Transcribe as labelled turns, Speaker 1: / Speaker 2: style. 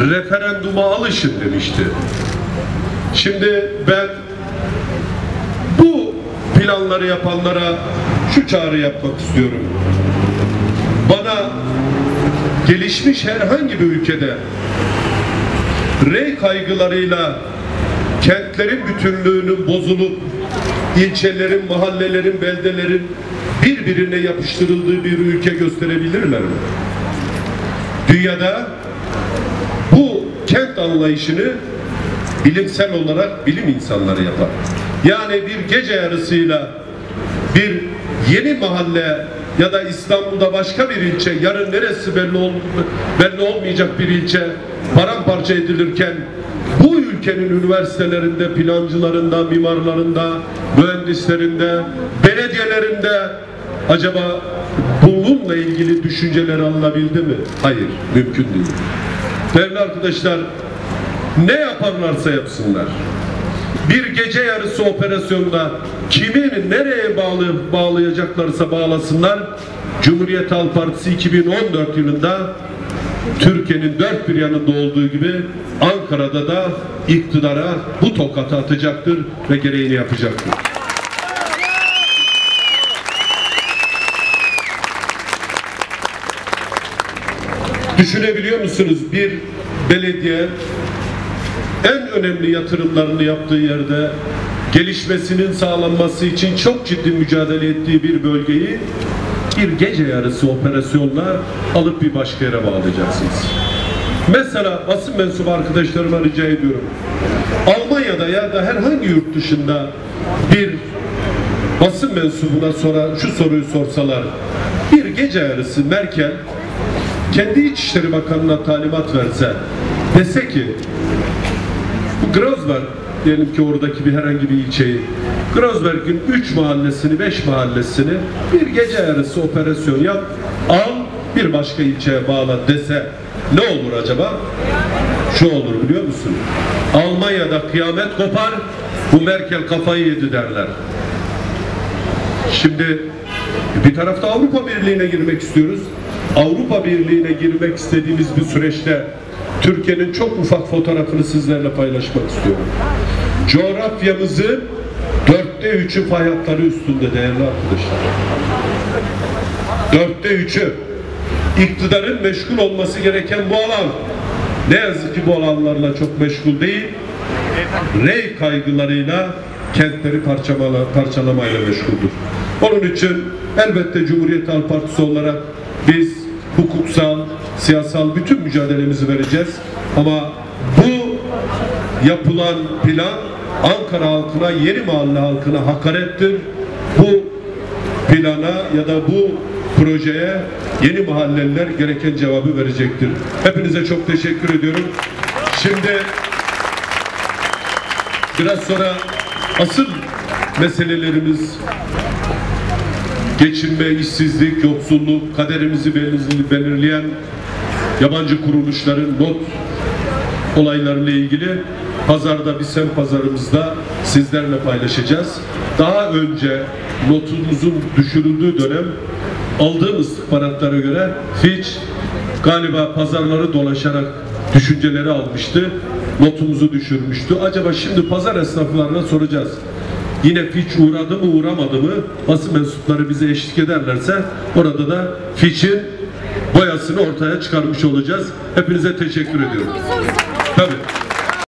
Speaker 1: referanduma alışın demişti. Şimdi ben bu planları yapanlara şu çağrı yapmak istiyorum. Bana gelişmiş herhangi bir ülkede rey kaygılarıyla kentlerin bütünlüğünün bozulup ilçelerin, mahallelerin, beldelerin birbirine yapıştırıldığı bir ülke gösterebilirler mi? Dünyada bu kent anlayışını bilimsel olarak bilim insanları yapar. Yani bir gece yarısıyla bir yeni mahalle ya da İstanbul'da başka bir ilçe yarın neresi belli, ol, belli olmayacak bir ilçe paramparça edilirken bu ülkenin üniversitelerinde, plancılarında, mimarlarında, mühendislerinde, belediyelerinde acaba bununla ilgili düşünceler alınabildi mi? Hayır, mümkün değil. Değerli arkadaşlar, ne yaparlarsa yapsınlar. Bir gece yarısı operasyonda kimi nereye bağlı, bağlayacaklarsa bağlasınlar. Cumhuriyet Halk Partisi 2014 yılında Türkiye'nin dört bir yanında olduğu gibi Ankara'da da iktidara bu tokatı atacaktır ve gereğini yapacaktır. Düşünebiliyor musunuz bir belediye en önemli yatırımlarını yaptığı yerde gelişmesinin sağlanması için çok ciddi mücadele ettiği bir bölgeyi bir gece yarısı operasyonla alıp bir başka yere bağlayacaksınız. Mesela basın mensubu arkadaşlarıma rica ediyorum. Almanya'da ya da herhangi yurt dışında bir basın mensubuna sonra şu soruyu sorsalar bir gece yarısı Merkel kendi İçişleri Bakanı'na talimat verse dese ki bu Grozberg diyelim ki oradaki bir herhangi bir ilçeyi Grozberg'in 3 mahallesini 5 mahallesini bir gece yarısı operasyon yap al bir başka ilçeye bağla dese ne olur acaba? Şu olur biliyor musun? Almanya'da kıyamet kopar bu Merkel kafayı yedi derler. Şimdi bir tarafta Avrupa Birliği'ne girmek istiyoruz. Avrupa Birliği'ne girmek istediğimiz bir süreçte Türkiye'nin çok ufak fotoğrafını sizlerle paylaşmak istiyorum. Coğrafyamızı dörtte üçü fay hatları üstünde değerli arkadaşlar. Dörtte üçü. iktidarın meşgul olması gereken bu alan. Ne yazık ki bu alanlarla çok meşgul değil. Rey kaygılarıyla kentleri parçalama, parçalamayla meşguldür. Onun için elbette Cumhuriyet Halk Partisi olarak biz hukuksal, siyasal bütün mücadelemizi vereceğiz. Ama bu yapılan plan Ankara halkına, Yeni Mahalle halkına hakarettir. Bu plana ya da bu projeye yeni mahalleliler gereken cevabı verecektir. Hepinize çok teşekkür ediyorum. Şimdi biraz sonra asıl meselelerimiz geçinme, işsizlik, yoksulluk, kaderimizi belirleyen yabancı kuruluşların not olaylarıyla ilgili pazarda bir sem pazarımızda sizlerle paylaşacağız. Daha önce notumuzun düşürüldüğü dönem aldığım istihbaratlara göre Fitch galiba pazarları dolaşarak düşünceleri almıştı. Notumuzu düşürmüştü. Acaba şimdi pazar esnaflarına soracağız. Yine Fitch uğradı mı uğramadı mı basın mensupları bize eşlik ederlerse orada da Fitch'in boyasını ortaya çıkarmış olacağız. Hepinize teşekkür ediyorum. Tabii.